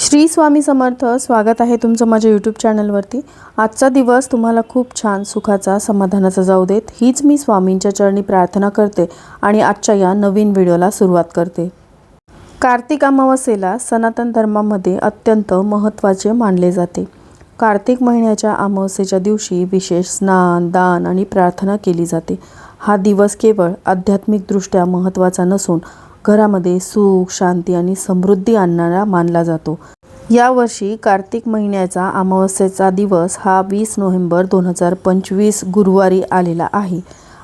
श्री स्वामी समर्थ स्वागत आहे तुमचं माझ्या यूट्यूब चॅनलवरती आजचा दिवस तुम्हाला खूप छान सुखाचा समाधानाचा जाऊ देत. हीच मी स्वामींच्या चरणी प्रार्थना करते आणि आजच्या या नवीन व्हिडिओला सुरुवात करते. कार्तिक अमावस्येला सनातन धर्मामध्ये अत्यंत महत्त्वाचे मानले जाते. कार्तिक महिन्याच्या अमावस्येच्या दिवशी विशेष स्नान दान आणि प्रार्थना केली जाते. हा दिवस केवळ आध्यात्मिकदृष्ट्या महत्त्वाचा नसून घरामध्ये सुख शांती आणि समृद्धी आणणारा मानला जातो. यावर्षी कार्तिक महिन्याचा अमावस्येचा दिवस हा वीस नोव्हेंबर दोन हजार पंचवीस गुरुवारी आलेला आहे.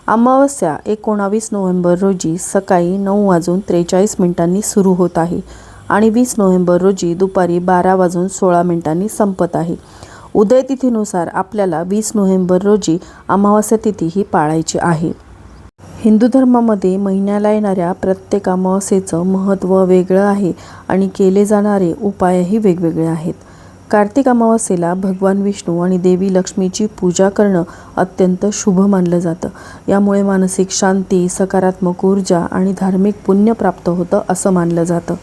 अमावस्या एकोणावीस नोव्हेंबर रोजी सकाळी नऊ वाजून त्रेचाळीस मिनिटांनी सुरू होत आहे आणि वीस नोव्हेंबर रोजी दुपारी बारा वाजून सोळा मिनिटांनी संपत आहे. उदय तिथीनुसार आपल्याला वीस नोव्हेंबर रोजी अमावस्या तिथी ही पाळायची आहे. हिंदू धर्मामध्ये महिन्याला येणाऱ्या प्रत्येक अमावस्येचं महत्त्व वेगळं आहे आणि केले जाणारे उपायही वेगवेगळे आहेत. कार्तिक अमावस्येला भगवान विष्णू आणि देवी लक्ष्मीची पूजा करणं अत्यंत शुभ मानलं जातं. यामुळे मानसिक शांती सकारात्मक ऊर्जा आणि धार्मिक पुण्य प्राप्त होतं असं मानलं जातं.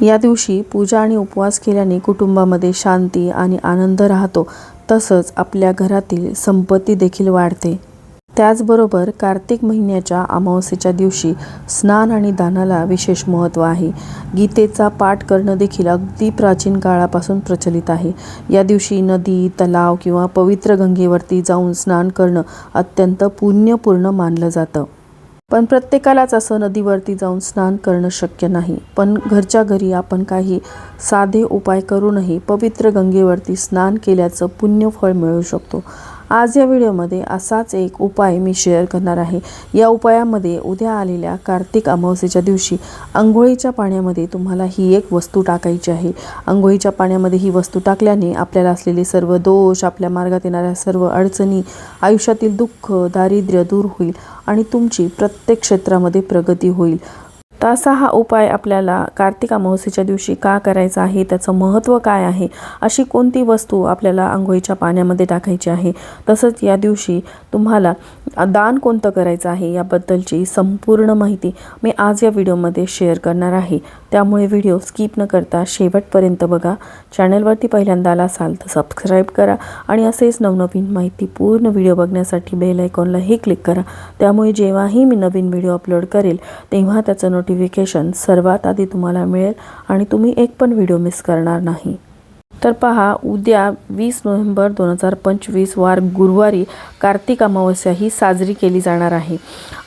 या दिवशी पूजा आणि उपवास केल्याने कुटुंबामध्ये शांती आणि आनंद राहतो. तसंच आपल्या घरातील संपत्ती देखील वाढते. त्याचबरोबर कार्तिक महिन्याच्या अमावस्येच्या दिवशी स्नान आणि दानाला विशेष महत्त्व आहे. गीतेचा पाठ करणं देखील अगदी प्राचीन काळापासून प्रचलित आहे. या दिवशी नदी तलाव किंवा पवित्र गंगेवरती जाऊन स्नान करणं अत्यंत पुण्यपूर्ण मानलं जातं. पण प्रत्येकालाच असं नदीवरती जाऊन स्नान करणं शक्य नाही. पण घरच्या घरी आपण काही साधे उपाय करूनही पवित्र गंगेवरती स्नान केल्याचं पुण्यफळ मिळू शकतो. आज या व्हिडिओमध्ये असाच एक उपाय मी शेअर करणार आहे. या उपायामध्ये उद्या आलेल्या कार्तिक अमावस्येच्या दिवशी आंघोळीच्या पाण्यामध्ये तुम्हाला ही एक वस्तू टाकायची आहे. आंघोळीच्या पाण्यामध्ये ही वस्तू टाकल्याने आपल्याला असलेले सर्व दोष आपल्या मार्गात येणाऱ्या सर्व अडचणी आयुष्यातील दुःख दारिद्र्य दूर होईल आणि तुमची प्रत्येक क्षेत्रामध्ये प्रगती होईल. तर असा हा उपाय आपल्याला कार्तिक अमावस्येच्या दिवशी का करायचा आहे? त्याचं महत्त्व काय आहे? अशी कोणती वस्तू आपल्याला आंघोळीच्या पाण्यामध्ये टाकायची आहे? तसंच या दिवशी तुम्हाला दान कोणतं करायचं आहे? याबद्दलची संपूर्ण माहिती मी आज या व्हिडिओमध्ये शेअर करणार आहे. त्यामुळे व्हिडिओ स्किप न करता शेवटपर्यंत बघा. चॅनलवरती पहिल्यांदा आला असाल तर सबस्क्राईब करा आणि असेच नवनवीन माहिती पूर्ण व्हिडिओ बघण्यासाठी बेल आयकॉनलाही क्लिक करा. त्यामुळे जेव्हाही मी नवीन व्हिडिओ अपलोड करेल तेव्हा त्याचं नोटिफिकेशन सर्वात आधी तुम्हाला मिळेल आणि तुम्ही एक पण व्हिडिओ मिस करणार नाही. तर पहा उद्या वीस नोव्हेंबर दोन हजार पंचवीस वार गुरुवारी कार्तिक अमावस्या ही साजरी केली जाणार आहे.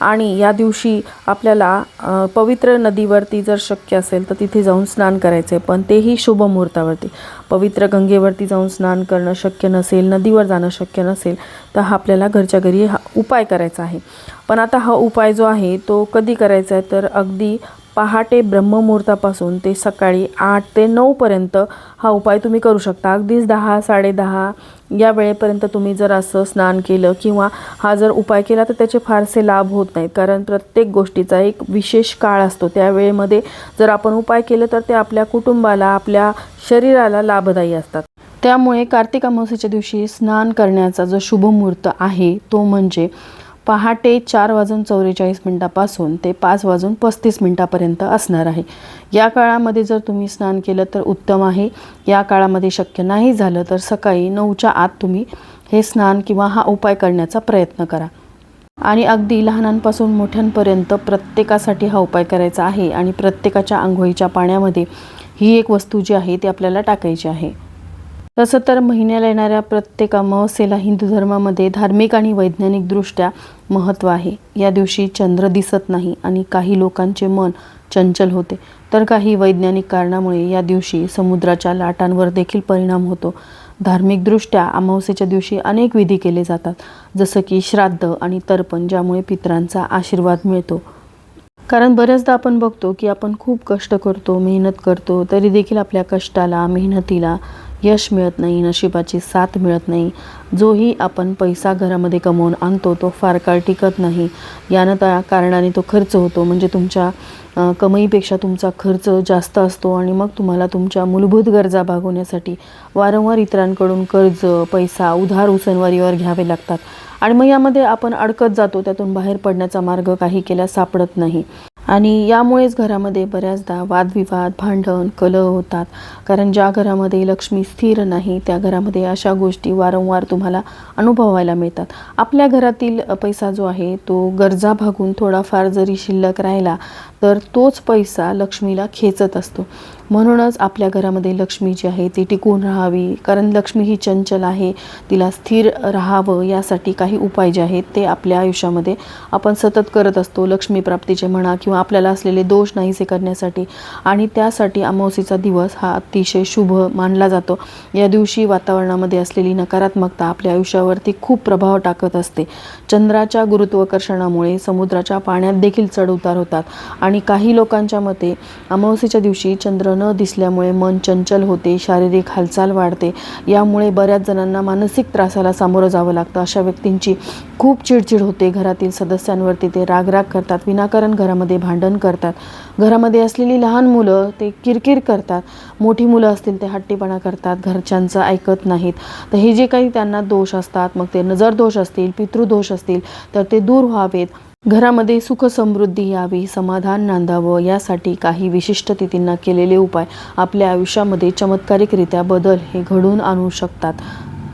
आणि या दिवशी आपल्याला पवित्र नदीवरती जर शक्य असेल तर तिथे जाऊन स्नान करायचं आहे पण तेही शुभ मुहूर्तावरती. पवित्र गंगेवरती जाऊन स्नान करणं शक्य नसेल नदीवर जाणं शक्य नसेल तर हा आपल्याला घरच्या घरी हा उपाय करायचा आहे. पण आता हा उपाय जो आहे तो कधी करायचा आहे? तर अगदी पहाटे ब्रह्ममुहूर्तापासून ते सकाळी आठ ते नऊपर्यंत हा उपाय तुम्ही करू शकता. अगदीच दहा साडेदहा या वेळेपर्यंत तुम्ही जर असं स्नान केलं किंवा हा जर उपाय केला तर त्याचे फारसे लाभ होत नाहीत. कारण प्रत्येक गोष्टीचा एक विशेष काळ असतो. त्या वेळेमध्ये जर आपण उपाय केलं तर ते आपल्या कुटुंबाला आपल्या शरीराला लाभदायी असतात. त्यामुळे कार्तिक अमावस्येच्या दिवशी स्नान करण्याचा जो शुभ मुहूर्त आहे तो म्हणजे पहाटे चार वाजून चौवेचाळीस मिनटापासून ते पाच वाजून पस्तीस मिनटापर्यंत असणार आहे. या काळामध्ये जर तुम्ही स्नान केलं तर उत्तम आहे. या काळामध्ये शक्य नाही झालं तर सकाळी नऊच्या आत तुम्ही हे स्नान किंवा हा उपाय करण्याचा प्रयत्न करा. आणि अगदी लहानांपासून मोठ्यांपर्यंत प्रत्येकासाठी हा उपाय करायचा आहे आणि प्रत्येकाच्या आंघोळीच्या पाण्यामध्ये ही एक वस्तू जी आहे ती आपल्याला टाकायची आहे. तसं तर महिन्याला येणाऱ्या प्रत्येक अमावस्येला हिंदू धर्मामध्ये धार्मिक आणि वैज्ञानिकदृष्ट्या महत्त्व आहे. या दिवशी चंद्र दिसत नाही आणि काही लोकांचे मन चंचल होते. तर काही वैज्ञानिक कारणामुळे या दिवशी समुद्राच्या लाटांवर देखील परिणाम होतो. धार्मिकदृष्ट्या अमावस्येच्या दिवशी अनेक विधी केले जातात. जसं की श्राद्ध आणि तर्पण ज्यामुळे पितरांचा आशीर्वाद मिळतो. कारण बऱ्याचदा आपण बघतो की आपण खूप कष्ट करतो मेहनत करतो तरी देखील आपल्या कष्टाला मेहनतीला यश मिळत नाही नशिबाची साथ मिळत नाही. जोही आपण पैसा घरामध्ये कमवून आणतो तो फार काळ टिकत नाही. यानं त्या कारणाने तो खर्च होतो. म्हणजे तुमच्या कमाईपेक्षा तुमचा खर्च जास्त असतो आणि मग तुम्हाला तुमच्या मूलभूत गरजा भागवण्यासाठी वारंवार इतरांकडून कर्ज पैसा उधार उसनवारीवर घ्यावे लागतात. आणि मग यामध्ये आपण अडकत जातो त्यातून बाहेर पडण्याचा मार्ग काही केला सापडत नाही. आणि यामुळेच घरामध्ये बऱ्याचदा वादविवाद भांडण कलह होतात. कारण ज्या घरामध्ये लक्ष्मी स्थिर नाही त्या घरामध्ये अशा गोष्टी वारंवार तुम्हाला अनुभवायला मिळतात. आपल्या घरातील पैसा जो आहे तो गरजा भागून थोडाफार जरी शिल्लक राहिला तर तोच पैसा लक्ष्मीला खेचत असतो. म्हणूनच आपल्या घरामध्ये लक्ष्मी जी आहे ती टिकून राहावी. कारण लक्ष्मी ही चंचल आहे. तिला स्थिर राहावं यासाठी काही उपाय जे आहेत ते आपल्या आयुष्यामध्ये आपण सतत करत असतो. लक्ष्मी प्राप्तीचे म्हणा किंवा आपल्याला असलेले दोष नाहीसे करण्यासाठी. आणि त्यासाठी अमावस्येचा दिवस हा अतिशय शुभ मानला जातो. या दिवशी वातावरणामध्ये असलेली नकारात्मकता आपल्या आयुष्यावरती खूप प्रभाव टाकत असते. चंद्राच्या गुरुत्वाकर्षणामुळे समुद्राच्या पाण्यात देखील चढउतार होतात. आणि काही लोकांच्या मते अमावस्येच्या दिवशी चंद्र न दिसल्यामुळे मन चंचल होते शारीरिक हालचाल वाढते. यामुळे बऱ्याच जणांना मानसिक त्रासाला सामोरं जावं लागतं. अशा व्यक्तींची खूप चिडचिड होते. घरातील सदस्यांवरती ते रागराग करतात विनाकारण घरामध्ये भांडण करतात. घरामध्ये असलेली लहान मुलं ते किरकिर करतात. मोठी मुलं असतील ते हट्टीपणा करतात. घरच्यांचं ऐकत नाहीत. तर हे जे काही त्यांना दोष असतात मग ते नजर दोष असतील पितृदोष असतील तर ते दूर व्हावेत. घरामध्ये सुख समृद्धी यावी समाधान नांदावं यासाठी काही विशिष्ट तिथींना केलेले उपाय आपल्या आयुष्यामध्ये चमत्कारिकरित्या बदल हे घडवून आणू शकतात.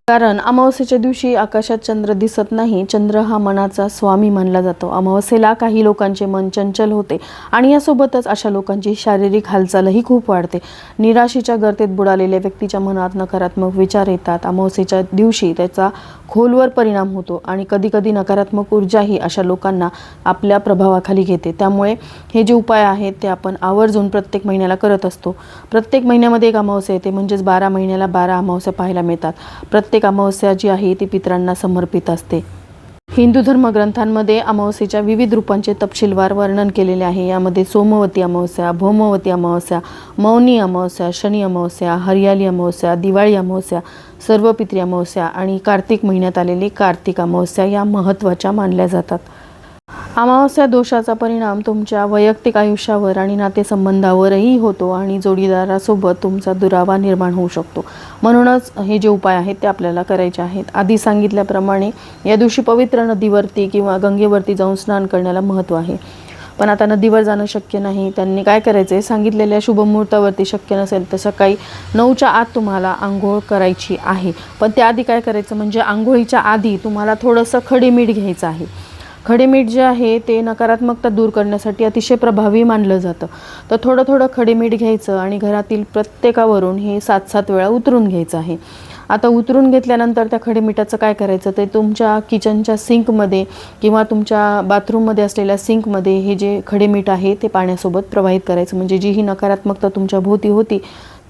कारण अमावस्येच्या दिवशी आकाशात चंद्र दिसत नाही. चंद्र हा मनाचा स्वामी मानला जातो. अमावस्येला काही लोकांचे मन चंचल होते आणि यासोबतच अशा लोकांची शारीरिक हालचालही खूप वाढते. निराशेच्या गर्तेत बुडालेल्या व्यक्तीच्या मनात नकारात्मक विचार येतात. अमावस्येच्या दिवशी त्याचा खोलवर परिणाम होतो आणि कधीकधी नकारात्मक ऊर्जाही अशा लोकांना आपल्या प्रभावाखाली घेते. त्यामुळे हे जे उपाय आहेत ते आपण आवर्जून प्रत्येक महिन्याला करत असतो. प्रत्येक महिन्यामध्ये एक अमावस्या येते म्हणजेच बारा महिन्याला बारा अमावस्या पाहायला मिळतात. प्रत्येक प्रत्येक अमावस्या जी आहे ती पितरांना समर्पित असते. हिंदू धर्मग्रंथांमध्ये अमावस्येच्या विविध रूपांचे तपशीलवार वर्णन केलेले आहे. यामध्ये सोमवती अमावस्या भौमवती अमावस्या मौनी अमावस्या शनी अमावस्या हरियाली अमावस्या दिवाळी अमावस्या सर्व पित्री अमावस्या आणि कार्तिक महिन्यात आलेली कार्तिक अमावस्या या महत्त्वाच्या मानल्या जातात. अमावस्या दोषाचा परिणाम तुमच्या वैयक्तिक आयुष्यावर आणि नातेसंबंधावरही होतो आणि जोडीदारासोबत तुमचा दुरावा निर्माण होऊ शकतो. म्हणूनच हे जे उपाय आहेत ते आपल्याला करायचे आहेत. आधी सांगितल्याप्रमाणे या दिवशी पवित्र नदीवरती किंवा गंगेवरती जाऊन स्नान करण्याला महत्त्व आहे. पण आता नदीवर जाणं शक्य नाही. त्यांनी काय करायचं आहे सांगितलेल्या शुभमुहूर्तावरती शक्य नसेल तर सकाळी नऊच्या आत तुम्हाला आंघोळ करायची आहे. पण त्याआधी काय करायचं? म्हणजे आंघोळीच्या आधी तुम्हाला थोडंसं खडीमीठ घ्यायचं आहे. खडे मीठ जे आहे ते नकारात्मकता दूर करण्यासाठी अतिशय प्रभावी मानलं जातं. तर थोडं थोडं खडे मीठ घ्यायचं आणि घरातील प्रत्येकावरून हे सात सात वेळा उतरून घ्यायचं आहे. आता उतरून घेतल्यानंतर त्या खडे मिठाचं काय करायचं? ते तुमच्या किचनच्या सिंकमध्ये किंवा तुमच्या बाथरूममध्ये असलेल्या सिंकमध्ये हे जे खडे मीठ आहे ते पाण्यासोबत प्रवाहित करायचं. म्हणजे जी ही नकारात्मकता तुमच्या भोवती होती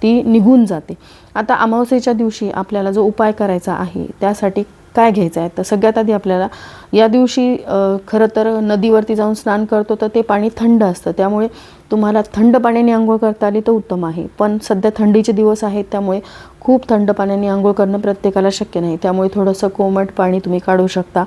ती निघून जाते. आता अमावस्येच्या दिवशी आपल्याला जो उपाय करायचा आहे त्यासाठी काय घ्यायचं आहे? तर सगळ्यात आधी आपल्याला या दिवशी खरं तर नदीवरती जाऊन स्नान करतो तर ते पाणी थंड असतं. त्यामुळे तुम्हाला थंड पाण्याने आंघोळ करता आली तर उत्तम आहे. पण सध्या थंडीचे दिवस आहेत त्यामुळे खूप थंड पाण्याने आंघोळ करणं प्रत्येकाला शक्य नाही. त्यामुळे थोडंसं कोमट पाणी तुम्ही काढू शकता.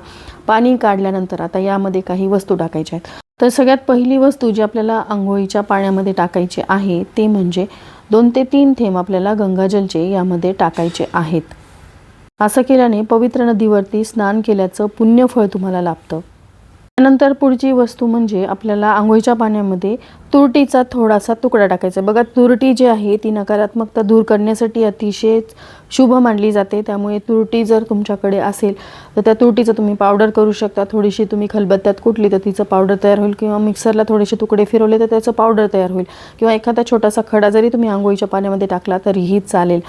पाणी काढल्यानंतर आता यामध्ये काही वस्तू टाकायच्या आहेत. तर सगळ्यात पहिली वस्तू जी आपल्याला आंघोळीच्या पाण्यामध्ये टाकायची आहे ते म्हणजे दोन ते तीन थेंब आपल्याला गंगाजलचे यामध्ये टाकायचे आहेत. असं केल्याने पवित्र नदीवरती स्नान केल्याचं पुण्यफळ तुम्हाला लाभतं. त्यानंतर पुढची वस्तू म्हणजे आपल्याला आंघोळीच्या पाण्यामध्ये तुरटीचा थोडासा तुकडा टाकायचा. बघा तुरटी जी आहे ती नकारात्मकता दूर करण्यासाठी अतिशय शुभ मानली जाते. त्यामुळे तुरटी जर तुमच्याकडे असेल तर त्या तुरटीचं तुम्ही पावडर करू शकता. थोडीशी तुम्ही खलबत्त्यात कुठली तर तिचं पावडर तयार होईल किंवा मिक्सरला थोडेसे तुकडे फिरवले तर त्याचं पावडर तयार होईल. किंवा एखादा छोटासा खडा जरी तुम्ही आंघोळीच्या पाण्यामध्ये टाकला तरीही चालेल.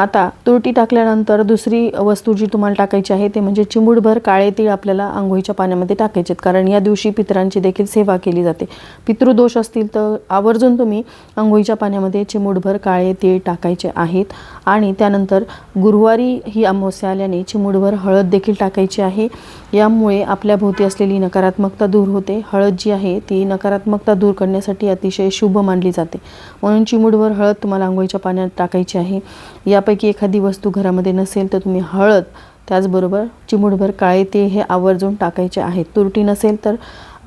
आता तुरटी टाकल्यानंतर दुसरी वस्तू जी तुम्हाला टाकायची आहे ते म्हणजे चिमुडभर काळे तीळ आपल्याला आंघोळीच्या पाण्यामध्ये टाकायचे आहेत कारण या दिवशी पितरांची देखील सेवा केली जाते. पितृदोष असतील तर आवर्जून तुम्ही आंघोळीच्या पाण्यामध्ये चिमुडभर काळे तीळ टाकायचे आहेत. आणि त्यानंतर गुरुवारी ही अमावस्या आल्याने चिमुडभर हळद देखील टाकायची आहे. यामुळे आपल्या भोवती असलेली नकारात्मकता दूर होते. हळद जी आहे ती नकारात्मकता दूर करण्यासाठी अतिशय शुभ मानली जाते. म्हणून चिमुडभर हळद तुम्हाला आंघोळीच्या पाण्यात टाकायची आहे. या त्यापैकी एखादी वस्तू घरामध्ये नसेल तर तुम्ही हळद त्याचबरोबर चिमूटभर काळे ते हे आवर्जून टाकायचे आहेत तुरटी नसेल तर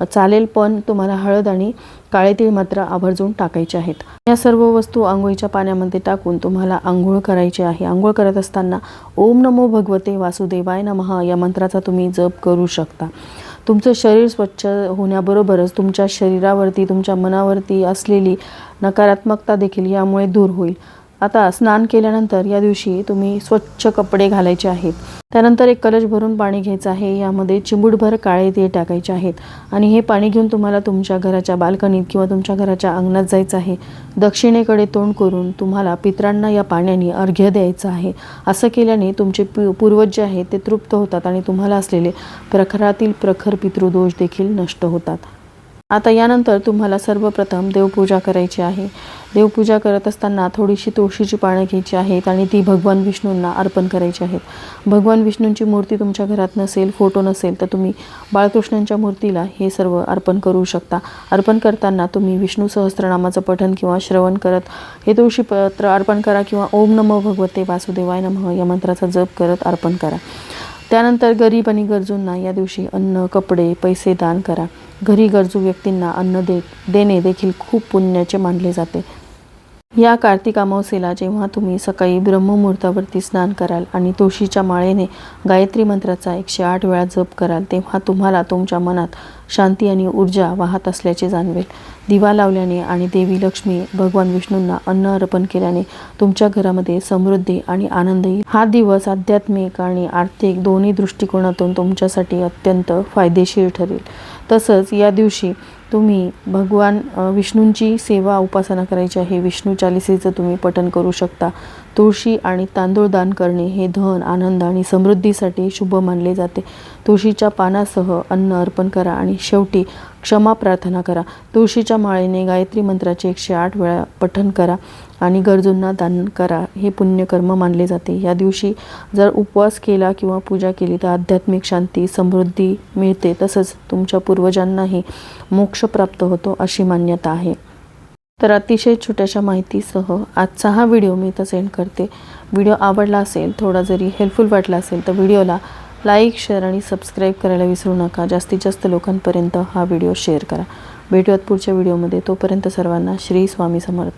चालेल पण तुम्हाला हळद आणि काळे तीळ मात्र आवर्जून टाकायचे आहेत. या सर्व वस्तू आंघोळीच्या पाण्यामध्ये टाकून तुम्हाला आंघोळ करायची आहे. आंघोळ करत असताना ओम नमो भगवते वासुदेवाय नमः या मंत्राचा तुम्ही जप करू शकता. तुमचं शरीर स्वच्छ होण्याबरोबरच तुमच्या शरीरावरती तुमच्या मनावरती असलेली नकारात्मकता देखील यामुळे दूर होईल. आता स्नान केल्यानंतर या दिवशी तुम्ही स्वच्छ कपडे घालायचे आहेत. त्यानंतर एक कलश भरून पाणी घ्यायचं आहे. यामध्ये चिमुटभर काळे ते टाकायचे आहेत. आणि हे पाणी घेऊन तुम्हाला तुमच्या घराच्या बाल्कनीत किंवा तुमच्या घराच्या अंगणात जायचं आहे. दक्षिणेकडे तोंड करून तुम्हाला पितरांना या पाण्याने अर्घ्य द्यायचं आहे. असं केल्याने तुमचे पू पूर्वज जे आहेत ते तृप्त होतात आणि तुम्हाला असलेले प्रखरातील प्रखर पितृदोष देखील नष्ट होतात. आता यानंतर तुम्हाला सर्वप्रथम देवपूजा करायची आहे. देवपूजा करत असताना थोडीशी तुळशीची पानं घ्यायची आहेत आणि ती भगवान विष्णूंना अर्पण करायची आहेत. भगवान विष्णूंची मूर्ती तुमच्या घरात नसेल फोटो नसेल तर तुम्ही बाळकृष्णांच्या मूर्तीला हे सर्व अर्पण करू शकता. अर्पण करताना तुम्ही विष्णू सहस्त्रनामाचं पठन किंवा श्रवण करत हे तुळशीपत्र अर्पण करा किंवा ओम नमो भगवते वासुदेवाय नमः या मंत्राचा जप करत अर्पण करा. त्यानंतर गरीब आणि गरजूंना या दिवशी अन्न कपडे पैसे दान करा. घरी गरजू व्यक्तींना अन्न दे देणे देखील खूप पुण्याचे मानले जाते. या कार्तिक अमावस्येला जेव्हा तुम्ही सकाळी ब्रह्ममुहूर्तावरती स्नान कराल आणि तुळशीच्या माळेने गायत्री मंत्राचा एकशे आठ वेळा जप कराल तेव्हा तुम्हाला तुमच्या मनात शांती आणि ऊर्जा वाहत असल्याचे जाणवेल. दिवा लावल्याने आणि देवी लक्ष्मी भगवान विष्णूंना अन्न अर्पण केल्याने तुमच्या घरामध्ये समृद्धी आणि आनंद येईल. हा दिवस आध्यात्मिक आणि आर्थिक दोन्ही दृष्टिकोनातून तुमच्यासाठी अत्यंत फायदेशीर ठरेल. तसंच या दिवशी तुम्ही भगवान विष्णूंची सेवा उपासना करायची आहे. विष्णू चालिसेचं तुम्ही पठन करू शकता. तुळशी आणि तांदूळ दान करणे हे धन आनंद आणि समृद्धीसाठी शुभ मानले जाते. तुळशीच्या पानासह अन्न अर्पण करा आणि शेवटी क्षमा प्रार्थना करा. तुळशीच्या माळेने गायत्री मंत्राचे एकशे आठ वेळा पठन करा. आणि गरजूंना दान करा. हे पुण्यकर्म मानले जाते. या दिवशी जर उपवास केला किंवा पूजा केली तर आध्यात्मिक शांती समृद्धी मिळते. तसंच तुमच्या पूर्वजांनाही मोक्ष प्राप्त होतो अशी मान्यता आहे. तर अतिशय छोट्याशा माहितीसह आजचा हा व्हिडिओ मी इथं सेंड करते. व्हिडिओ आवडला असेल थोडा जरी हेल्पफुल वाटला असेल तर व्हिडिओला लाईक शेअर आणि सबस्क्राईब करायला विसरू नका. जास्तीत जास्त लोकांपर्यंत हा व्हिडिओ शेअर करा. भेटूयात पुढच्या व्हिडिओमध्ये. तोपर्यंत सर्वांना श्री स्वामी समर्थ.